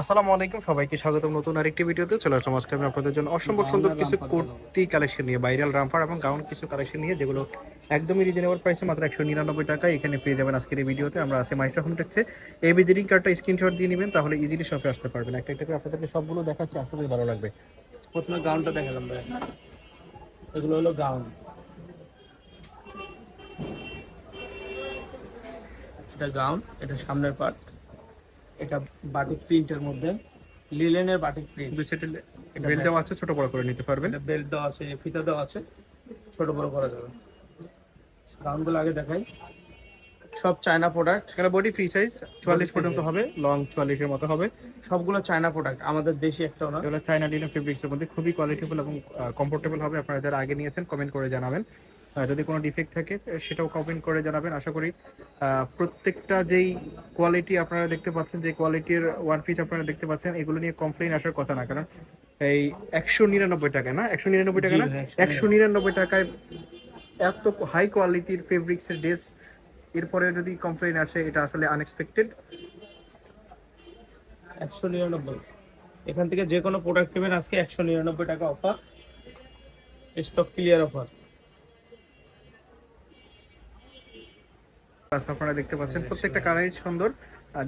আসসালামু আলাইকুম সবাইকে স্বাগতম নতুন আরেকটি ভিডিওতে। চলে আসলাম আজকে আমি আপনাদের জন্য অসম্ভব সুন্দর কিছু কুর্তি কালেকশন নিয়ে ভাইরাল রামপার এবং গাউন কিছু কালেকশন নিয়ে যেগুলো একদমই রিজনেবল প্রাইসে মাত্র একশো নিরানব্বই টাকা এখানে পেয়ে যাবেন আজকের এই ভিডিওতে। আমরা আছে মাইশা হোম টেক্সে এই ভিজিটিং কার্ডটা স্ক্রিনশট দিয়ে নেবেন তাহলে ইজিলি শপে আসতে পারবেন। একটা একটা করে আপনাদেরকে সবগুলো দেখাচ্ছি আসলেই ভালো লাগবে। প্রথমে গাউনটা দেখালাম ভাই। এগুলো হলো গাউন। এটা গাউন এটা সামনের পার্ট এটা বাটিক প্রিন্টের মধ্যে লিলেনের বাটিক প্রিন্ট দুই সেটের বেল্ট দেওয়া আছে ছোট বড় করে নিতে পারবেন। বেল্ট দেওয়া আছে ফিতা দেওয়া আছে ছোট বড় করা যাবে। গাউনগুলো আগে দেখাই। সব চায়না প্রোডাক্ট এখানে বডি ফ্রি সাইজ চুয়াল্লিশ পর্যন্ত হবে লং চুয়াল্লিশের মতো হবে। সবগুলো চায়না প্রোডাক্ট আমাদের দেশি একটাও না। এগুলো চায়না লিনেন ফেব্রিক্সের মধ্যে খুবই কোয়ালিটিফুল এবং কমফোর্টেবল হবে। আপনারা যারা আগে নিয়েছেন কমেন্ট করে জানাবেন। যদি কোনো ডিফেক্ট থাকে সেটাও কমেন্ট করে জানাবেন। আশা করি প্রত্যেকটা যেই কোয়ালিটি আপনারা দেখতে পাচ্ছেন যে কোয়ালিটির ওয়ান পিস আপনারা দেখতে পাচ্ছেন এগুলো নিয়ে কমপ্লেন আসার কথা না। কারণ এই একশো নিরানব্বই টাকা না? একশো নিরানব্বই টাকা না? একশো নিরানব্বই। টাকায় এত হাই কোয়ালিটির ফেব্রিক্সের ড্রেস এরপরে যদি কমপ্লেন আসে এটা আসলে আনএক্সপেক্টেড একশো নিরানব্বই। এখান থেকে যে কোনো প্রোডাক্ট নেবেন আজকে একশো নিরানব্বই টাকা অফার স্টক ক্লিয়ার অফার আপনারা দেখতে পাচ্ছেন। প্রত্যেকটা কালারই সুন্দর।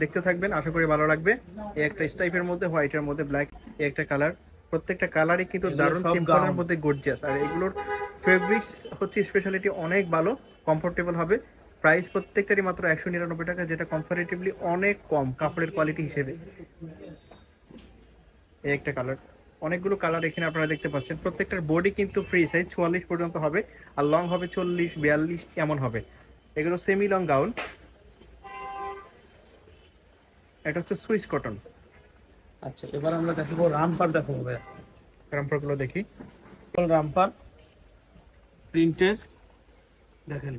দেখতে থাকবেন আশা করি ভালো লাগবে। এই একটা স্টাইপের মধ্যে হোয়াইটের মধ্যে ব্ল্যাক এই একটা কালার। প্রত্যেকটা কালারই কিন্তু দারুণ সিম্পলের মধ্যে গর্জিয়াস আর এগুলোর ফেব্রিক্স হচ্ছে স্পেশালিটি অনেক ভালো কমফোর্টেবল হবে। প্রাইস প্রত্যেকটারই মাত্র একশো নিরানব্বই টাকা যেটা কম্পারেটিভলি অনেক কম কাপড়ের কোয়ালিটি হিসেবে। এই একটা কালার। অনেকগুলো কালার এখানে আপনারা দেখতে পাচ্ছেন। প্রত্যেকটার বডি কিন্তু ফ্রি সাইজ চুয়াল্লিশ পর্যন্ত হবে। আর লং হবে চল্লিশ বিয়াল্লিশ এমন হবে। এগুলো সেমি লং গাউন এটা হচ্ছে সুইস কটন আচ্ছা এবার আমরা দেখাবো রামপার দেখাবো ভাইয়া। রামপারগুলো দেখি। রামপার প্রিন্টের দেখেন।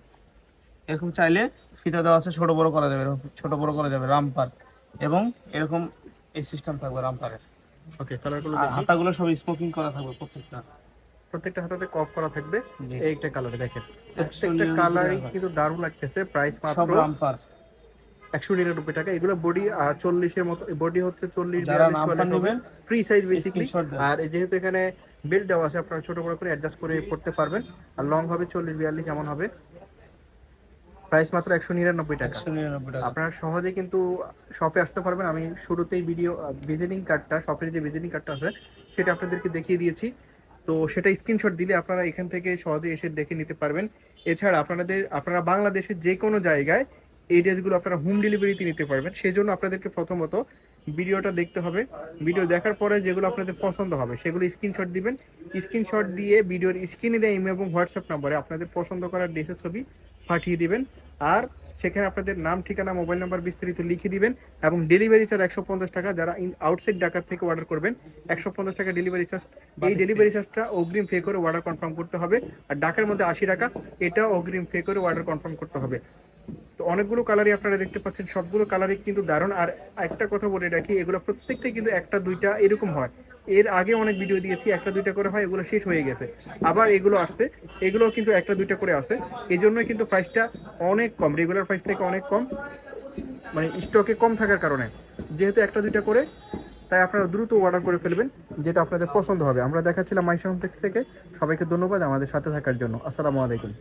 এরকম চাইলে ফিতা দেওয়া আছে ছোট বড় করা যাবে ছোট বড় করা যাবে রামপার এবং এরকম এই সিস্টেম থাকবে রামপারের ওকে কালারগুলো আর দেখি। হাতাগুলো সব স্মোকিং করা থাকবে প্রত্যেকটা। প্রত্যেকটা হাতাতে কপ করা থাকবে। এই একটা কালার দেখেন। প্রত্যেকটা কালারই কিন্তু দারুণ লাগতেছে প্রাইস মাত্র একশো নিরানব্বই টাকা। এগুলো বডি চল্লিশের মতো বডি হচ্ছে চল্লিশ ফ্রি সাইজ বেসিকলি আর যেহেতু এখানে বেল্ট দেওয়া আছে আপনারা ছোট বড় করে অ্যাডজাস্ট করে পড়তে পারবেন। আর লং হবে চল্লিশ বিয়াল্লিশ এমন হবে। প্রাইস মাত্র একশো নিরানব্বই টাকা। আপনারা সহজে কিন্তু শপে আসতে পারবেন। আমি শুরুতেই ভিডিও ভিজিটিং কার্ডটা শপের যে ভিজিটিং কার্ডটা আছে সেটা আপনাদেরকে দেখিয়ে দিয়েছি। তো সেটা স্ক্রিনশট দিলে আপনারা এখান থেকে সহজে এসে দেখে নিতে পারবেন। এছাড়া আপনাদের, আপনারা বাংলাদেশের যে কোনো জায়গায় এই ড্রেসগুলো আপনারা হোম ডেলিভারিতে নিতে পারবেন। সেই জন্য আপনাদেরকে প্রথমত ভিডিওটা দেখতে হবে। ভিডিও দেখার পরে যেগুলো আপনাদের পছন্দ হবে, সেগুলো স্ক্রিনশট দিবেন। স্ক্রিনশট দিয়ে ভিডিওর স্ক্রিনে দেয় ইমেল এবং হোয়াটসঅ্যাপ নম্বরে আপনাদের পছন্দ করা ড্রেসের ছবি পাঠিয়ে দিবেন। আর সেখানে আপনাদের নাম ঠিকানা মোবাইল নাম্বার বিস্তারিত লিখে দিবেন এবং ডেলিভারি চার্জ একশো পঞ্চাশ টাকা যারা ইন আউটসাইড ঢাকা থেকে অর্ডার করবেন একশো পঞ্চাশ টাকা ডেলিভারি চার্জ এই ডেলিভারি চার্জটা অগ্রিম পে করে অর্ডার কনফার্ম করতে হবে আর ঢাকার মধ্যে আশি টাকা এটাও অগ্রিম পে করে অর্ডার কনফার্ম করতে হবে। তো অনেকগুলো কালারই আপনারা দেখতে পাচ্ছেন সবগুলো কালারই কিন্তু দারুণ। আর একটা কথা বলে রাখি এগুলো প্রত্যেকটাই কিন্তু একটা দুইটা এরকম হয়। এর আগে অনেক ভিডিও দিয়েছি, একটা, দুইটা করে হয়, এগুলো শেষ হয়ে গেছে। আবার এগুলো আসছে এগুলো কিন্তু একটা, দুইটা করে আছে। এই জন্যই কিন্তু প্রাইসটা অনেক কম রেগুলার প্রাইস থেকে অনেক কম মানে স্টকে কম থাকার কারণে। যেহেতু একটা, দুইটা করে, তাই আপনারা দ্রুত অর্ডার করে ফেলবেন, যেটা আপনাদের পছন্দ হবে। আমরা দেখাচ্ছিলাম মাইশা হোমটেক্স থেকে। সবাইকে ধন্যবাদ আমাদের সাথে থাকার জন্য। আসসালামু আলাইকুম।